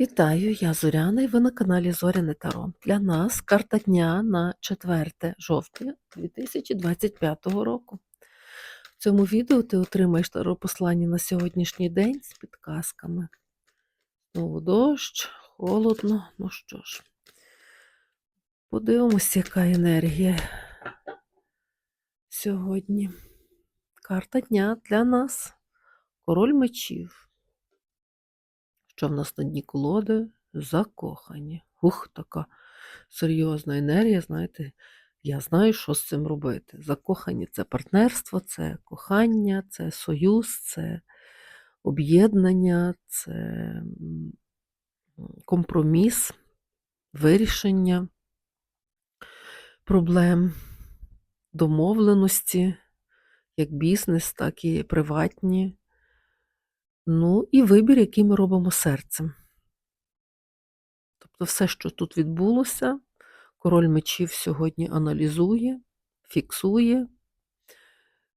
Вітаю, я Зоряна і ви на каналі Зоряне Таро. Для нас карта дня на 4 жовтня 2025 року. В цьому відео ти отримаєш таро послання на сьогоднішній день з підказками. Знову дощ, холодно, ну що ж. Подивимося, яка енергія сьогодні. Карта дня для нас. Король мечів. Що в нас на дні колоди? Закохані. Ух, така серйозна енергія, знаєте, я знаю, що з цим робити. Закохані це партнерство, це кохання, це союз, це об'єднання, це компроміс, вирішення проблем, домовленості, як бізнес, так і приватні. Ну і вибір, який ми робимо серцем. Тобто все, що тут відбулося, король мечів сьогодні аналізує, фіксує,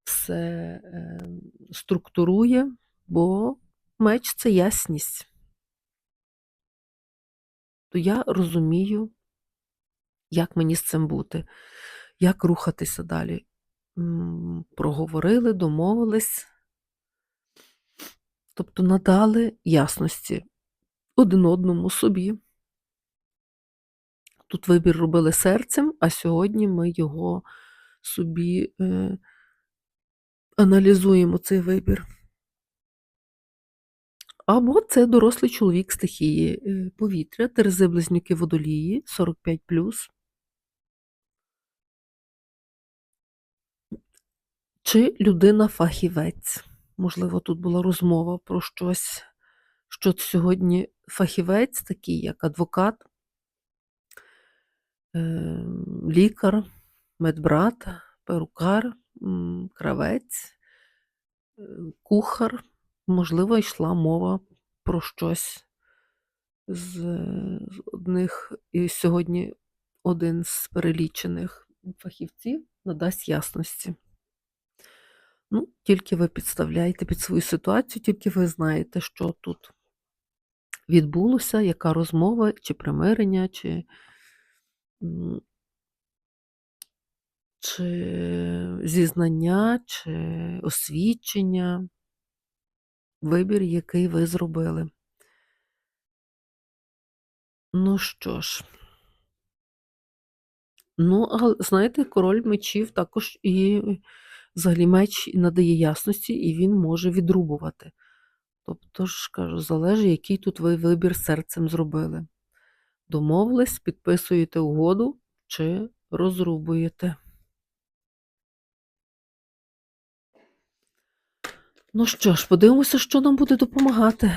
все е, структурує, бо меч це ясність. То я розумію, як мені з цим бути, як рухатися далі. Проговорили, домовились, тобто надали ясності один одному собі. Тут вибір робили серцем, а сьогодні ми його собі е, аналізуємо цей вибір. Або це дорослий чоловік стихії е, повітря, Терези близнюки водолії 45. Чи людина-фахівець. Можливо, тут була розмова про щось, що сьогодні фахівець, такий як адвокат, е, лікар, медбрат, перукар, кравець, е, кухар. Можливо, йшла мова про щось з одних, і сьогодні один з перелічених фахівців надасть ясності. Ну, тільки ви підставляєте під свою ситуацію, тільки ви знаєте, що тут відбулося, яка розмова, чи примирення, чи, чи зізнання, чи освідчення, вибір, який ви зробили. Ну що ж. Ну, а знаєте, король мечів також і взагалі меч надає ясності, і він може відрубувати. Тобто ж кажу, залежить, який тут ви вибір серцем зробили. Домовились, підписуєте угоду чи розрубуєте. Ну що ж, подивимося, що нам буде допомагати.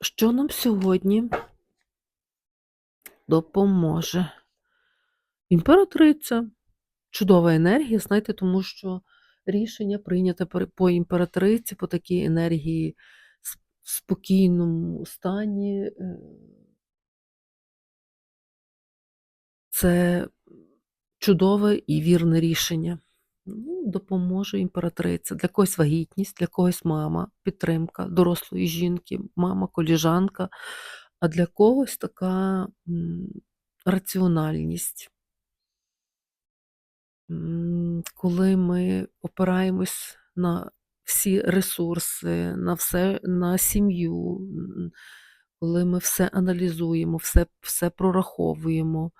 Що нам сьогодні допоможе? Імператриця. Чудова енергія, знаєте, тому що рішення прийняте по імператриці, по такій енергії в спокійному стані. е, Це чудове і вірне рішення. Ну, допоможе імператриця. Для когось вагітність, для когось мама, підтримка дорослої жінки, мама, коліжанка, а для когось така раціональність. Коли ми опираємось на всі ресурси, на все, на сім'ю, коли ми все аналізуємо, все, все прораховуємо,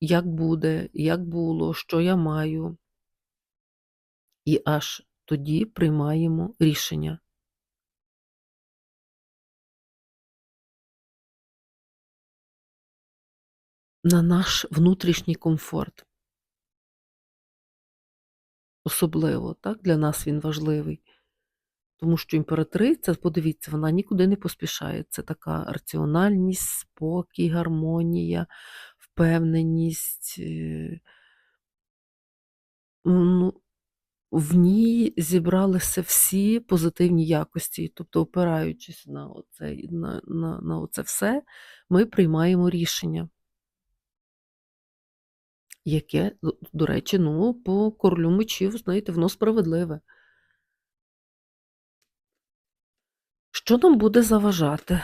як буде, як було, що я маю, і аж тоді приймаємо рішення. На наш внутрішній комфорт. Особливо, так, для нас він важливий. Тому що імператриця, подивіться, вона нікуди не поспішає. Це така раціональність, спокій, гармонія, впевненість. е, Ну, в ній зібралися всі позитивні якості. Тобто, опираючись на оце, на, на, на оце все, ми приймаємо рішення. Яке, до- речі, ну, по королю мечів, знаєте, воно справедливе. Що нам буде заважати?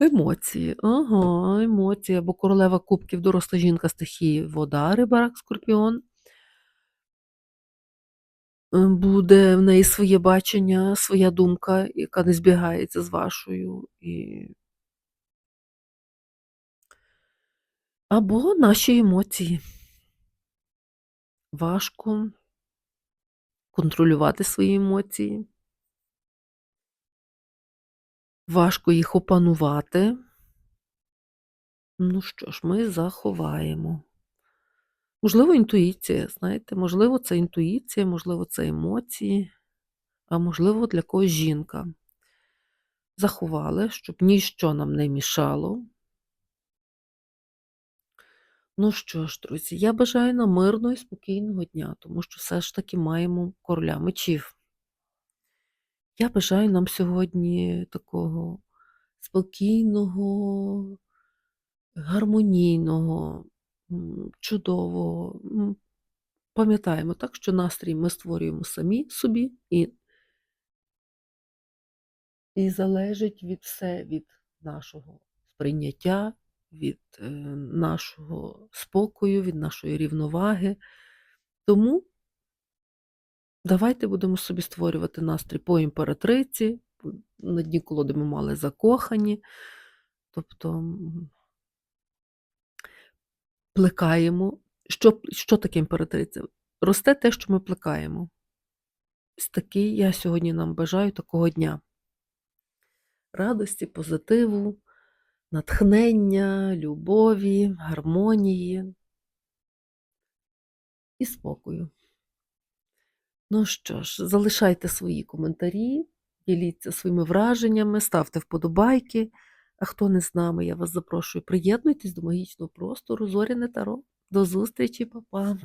Емоції. Ага, емоції. Або королева кубків, доросла жінка стихії вода, риба, рак, скорпіон. Е, Буде в неї своє бачення, своя думка, яка не збігається з вашою. І... Або наші емоції. Важко контролювати свої емоції. Важко їх опанувати. Ну що ж, ми заховаємо. Можливо, інтуїція, знаєте, можливо, це інтуїція, можливо, це емоції, а можливо, для когось жінка. Заховали, щоб ніщо нам не мішало. Ну що ж, друзі, я бажаю нам мирного і спокійного дня, тому що все ж таки маємо короля мечів. Я бажаю нам сьогодні такого спокійного, гармонійного, М, Пам'ятаємо так, що настрій ми створюємо самі собі, і, і залежить від все від нашого сприйняття, від е, нашого спокою, від нашої рівноваги. Тому давайте будемо собі створювати настрій по імператриці. На дні колоди ми мали закохані. Тобто плекаємо. Що, що таке імператриця? Росте те, що ми плекаємо. Ось такий я сьогодні нам бажаю такого дня. Радості, позитиву, натхнення, любові, гармонії і спокою. Ну що ж, залишайте свої коментарі, діліться своїми враженнями, ставте вподобайки. А хто не з нами, я вас запрошую. Приєднуйтесь до магічного простору Зоряне Таро. До зустрічі, па-па!